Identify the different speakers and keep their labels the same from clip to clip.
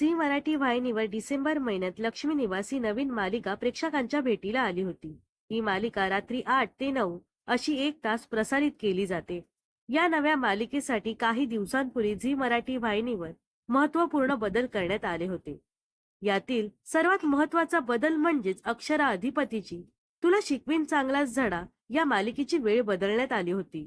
Speaker 1: Zee Marathi वाहिनीवर डिसेंबर महिन्यात लक्ष्मी निवासी नवीन मालिका प्रेक्षकांच्या भेटीला आली होती. ही मालिका रात्री आठ ते नऊ अशी एक तास प्रसारित केली जाते. या नव्या मालिकेसाठी काही दिवसांपूर्वी झी मराठी वाहिनीवर महत्त्वपूर्ण बदल करण्यात आले होते. यातील सर्वात महत्त्वाचा बदल म्हणजेच अक्षरा अधिपतीची तुला शिकवीन चांगलाच झडा या मालिकेची वेळ बदलण्यात आली होती.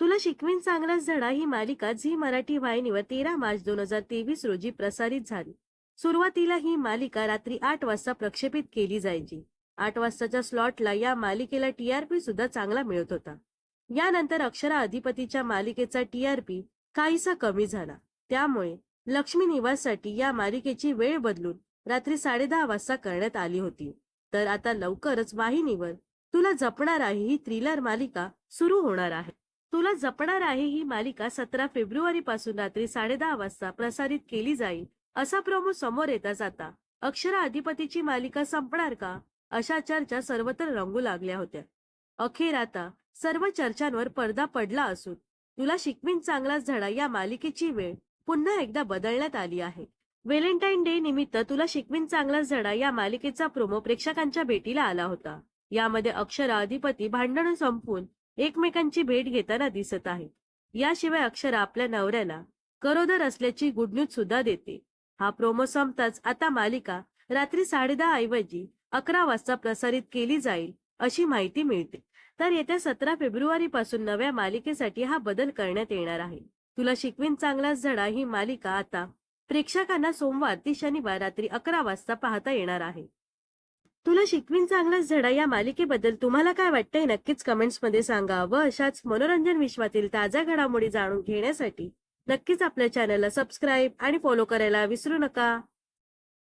Speaker 1: तुला शिकवीन चांगलाच धडा ही मालिका झी मराठी वाहिनीवर तेरा मार्च दोन हजार तेवीस रोजी प्रसारित झाली. सुरुवातीला ही मालिका रात्री आठ वाजता प्रक्षेपित केली जायची. आठ वाजताच्या स्लॉटला या मालिकेला टीआरपी सुद्धा चांगला मिळत होता. यानंतर अक्षरा अधिपतीच्या मालिकेचा टीआरपी काहीसा कमी झाला. त्यामुळे लक्ष्मी निवाससाठी या मालिकेची वेळ बदलून रात्री साडेदहा वाजता करण्यात आली होती. तर आता लवकरच वाहिनीवर तुला जपणार आहे ही थ्रिलर मालिका सुरू होणार आहे. तुला जपणार आहे ही मालिका सतरा फेब्रुवारी पासून रात्री साडेदहा वाजता प्रसारित केली जाईल. असा प्रोमो समोर येताच आता अक्षरा अधिपतीची मालिका संपणार का? अशा चर्चा सर्वत्र रंगू लागल्या होत्या. अखेर आता सर्व चर्चांवर पडदा पडला असून तुला शिकवीन चांगलाच धडा या मालिकेची वेळ पुन्हा एकदा बदलण्यात आली आहे. व्हॅलेंटाईन डे निमित्त तुला शिकवीन चांगलाच धडा या मालिकेचा प्रोमो प्रेक्षकांच्या भेटीला आला होता. यामध्ये अक्षरा अधिपती भांडण संपून एकमेकांची भेट घेताना दिसत आहे. याशिवाय अक्षरा आपल्या नवऱ्याला करोदर असल्याची गुड न्यूज सुद्धा देते. हा प्रोमो संपताच आता मालिका रात्री साडेदहा ऐवजी अकरा वाजता प्रसारित केली जाईल अशी माहिती मिळते. तर येत्या सतरा फेब्रुवारी पासून नव्या मालिकेसाठी हा बदल करण्यात येणार आहे. तुला शिकवीन चांगलाच झडा ही मालिका आता प्रेक्षकांना सोमवार ते शनिवार रात्री अकरा वाजता पाहता येणार आहे. तुला शिकवीन चांगलाच झडा या मालिकेबद्दल तुम्हाला काय वाटतंय नक्कीच कमेंट्समध्ये सांगा व अशाच मनोरंजन विश्वातील ताज्या घडामोडी जाणून घेण्यासाठी नक्कीच आपल्या चॅनलला सबस्क्राईब आणि फॉलो करायला विसरू नका.